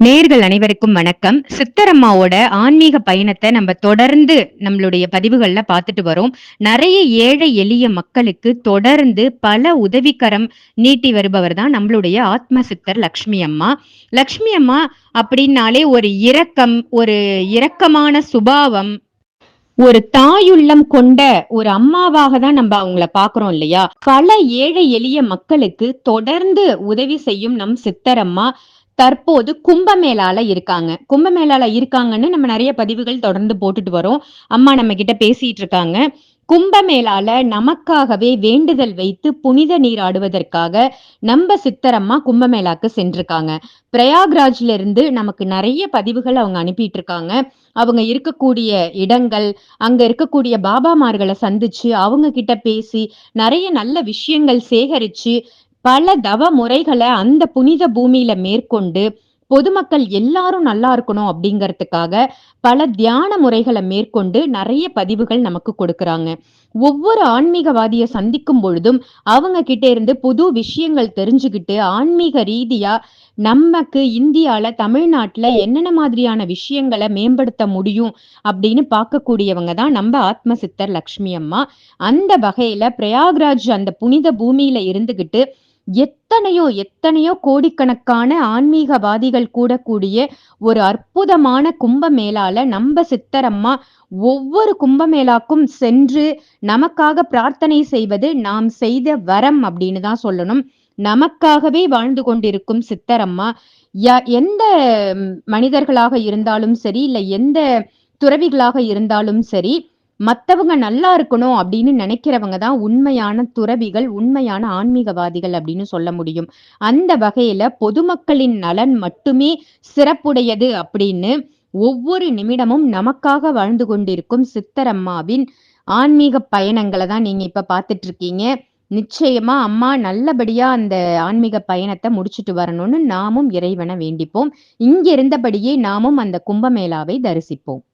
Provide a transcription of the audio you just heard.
நேர்கள் அனைவருக்கும் வணக்கம். சித்தரம்மாவோட ஆன்மீக பயணத்தை நம்ம தொடர்ந்து நம்மளுடைய பதிவுகள்ல பார்த்துட்டு வரோம். நிறைய ஏழை எளிய மக்களுக்கு தொடர்ந்து பல உதவிக்கரம் நீட்டி வருபவர் தான் நம்மளுடைய ஆத்ம சித்தர் லக்ஷ்மி அம்மா. லக்ஷ்மி அம்மா அப்படின்னாலே ஒரு இரக்கம் ஒரு இரக்கமான சுபாவம் ஒரு தாயுள்ளம் கொண்ட ஒரு அம்மாவாக தான் நம்ம அவங்கள பாக்குறோம் இல்லையா? பல ஏழை எளிய மக்களுக்கு தொடர்ந்து உதவி செய்யும் நம் சித்தரம்மா தற்போது கும்பமேளால இருக்காங்க. கும்பமேளால இருக்காங்கன்னு நம்ம நிறைய பதிவுகள் தொடர்ந்து போட்டுட்டு வரோம். அம்மா நம்ம கிட்ட பேசிட்டு இருக்காங்க. கும்பமேளால நமக்காகவே வேண்டுதல் வைத்து புனித நீராடுவதற்காக நம்ம சித்தரம்மா கும்பமேளாக்கு சென்றிருக்காங்க. பிரயாக்ராஜ்ல இருந்து நமக்கு நிறைய பதிவுகள் அவங்க அனுப்பிட்டு இருக்காங்க. அவங்க இருக்கக்கூடிய இடங்கள் அங்க இருக்கக்கூடிய பாபாமார்களை சந்திச்சு அவங்க கிட்ட பேசி நிறைய நல்ல விஷயங்கள் சேகரிச்சு பல தவ முறைகளை அந்த புனித பூமியில மேற்கொண்டு பொதுமக்கள் எல்லாரும் நல்லா இருக்கணும் அப்படிங்கறதுக்காக பல தியான முறைகளை மேற்கொண்டு நிறைய பதிவுகள் நமக்கு கொடுக்கறாங்க. ஒவ்வொரு ஆன்மீகவாதிய சந்திக்கும் பொழுதும் அவங்க கிட்ட இருந்து புது விஷயங்கள் தெரிஞ்சுக்கிட்டு ஆன்மீக ரீதியா நமக்கு இந்தியால தமிழ்நாட்டுல என்னென்ன மாதிரியான விஷயங்களை மேம்படுத்த முடியும் அப்படின்னு பார்க்கக்கூடியவங்க தான் நம்ம ஆத்ம சித்தர் லக்ஷ்மி அம்மா. அந்த வகையில பிரயாக்ராஜ் அந்த புனித பூமியில இருந்துகிட்டு எத்தனையோ எத்தனையோ கோடிக்கணக்கான ஆன்மீகவாதிகள் கூடக்கூடிய ஒரு அற்புதமான கும்பமேளால நம்ம சித்தரம்மா ஒவ்வொரு கும்பமேளாக்கும் சென்று நமக்காக பிரார்த்தனை செய்வது நாம் செய்த வரம் அப்படின்னு தான் சொல்லணும். நமக்காகவே வாழ்ந்து கொண்டிருக்கும் சித்தரம்மா எந்த மனிதர்களாக இருந்தாலும் சரி இல்ல எந்த துறவிகளாக இருந்தாலும் சரி மற்றவங்க நல்லா இருக்கணும் அப்படின்னு நினைக்கிறவங்க தான் உண்மையான துறவிகள் உண்மையான ஆன்மீகவாதிகள் அப்படின்னு சொல்ல முடியும். அந்த வகையில பொதுமக்களின் நலன் மட்டுமே சிறப்புடையது அப்படின்னு ஒவ்வொரு நிமிடமும் நமக்காக வாழ்ந்து கொண்டிருக்கும் சித்தரம்மாவின் ஆன்மீக பயணங்களை தான் நீங்க இப்ப பாத்துட்டு இருக்கீங்க நிச்சயமா அம்மா நல்லபடியா அந்த ஆன்மீக பயணத்தை முடிச்சுட்டு வரணும்னு நாமும் இறைவனை வேண்டிப்போம். இங்க இருந்தபடியே நாமும் அந்த கும்பமேளாவை தரிசிப்போம்.